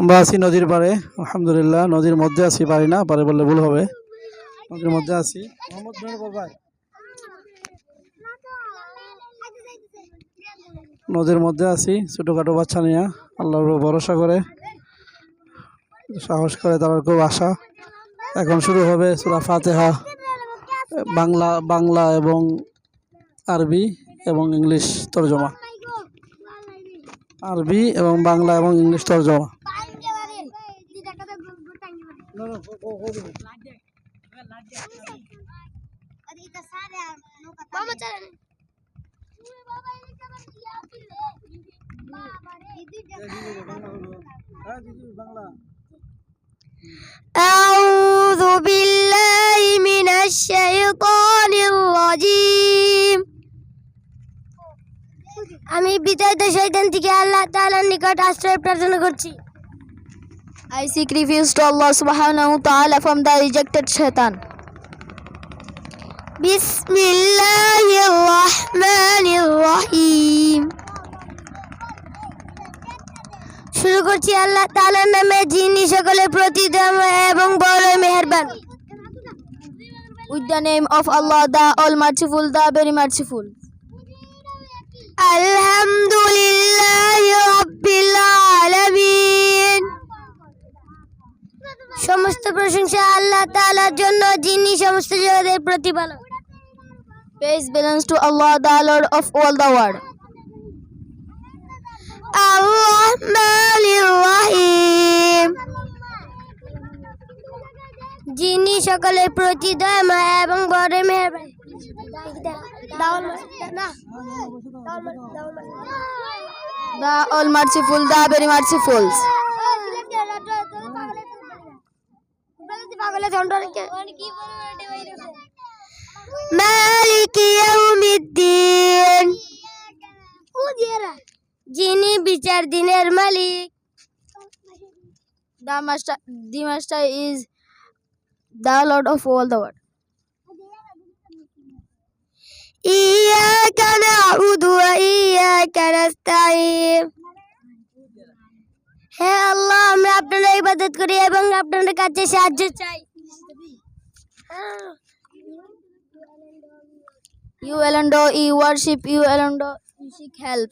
আমরা আছি নদীর পাড়ে, আলহামদুলিল্লাহ। নদীর মধ্যে আছি, পারি না, পারে বললে ভুল হবে। নদীর মধ্যে আছি। নদীর মধ্যে আছি, ছোটোখাটো বাচ্চা নিয়ে। আল্লাহর ভরসা করে। সাহস করে তার খুব আশা। এখন শুরু হবে সুরা ফাতেহা, বাংলা বাংলা এবং আরবি। এবং ইংলিশ তরজমা আরবি এবং বাংলা এবং ইংলিশ তরজমা বাংলা আমি বিচারিত শৈতান থেকে আল্লাহ তালার নিকট আশ্রয় প্রার্থনা করছি। I seek refuge to Allah সুবাহ ফ্রম দ্য রিজেক্টেড শৈতান بسم الله الرحمن الرحيم শুরু করছি আল্লাহ তাআলার নামে যিনি সকলের প্রতি দয়াময় এবং বড় মেহেরবান। With the name of Allah the all merciful the very merciful আলহামদুলিল্লাহ রাব্বিল আলামিন। সমস্ত প্রশংসা আল্লাহ তাআলার জন্য যিনি সমস্ত জগতের প্রতিপালক। Praise belongs to Allah, the Lord of all the world. রহিম যিনি সকলের প্রতি দয়াময় এবং বড় মেহেরবান All Merciful, the Very Merciful. মালিক ইয়াউমিদ্দিন যিনি বিচার দিনের মালিক The Master, the Master is the Lord of all the world. إياك نعبد وإياك نستعين হে আল্লাহ আমরা আপনার ইবাদত করি এবং আপনার কাছে সাহায্য চাই You alone do you worship, you alone do you seek help.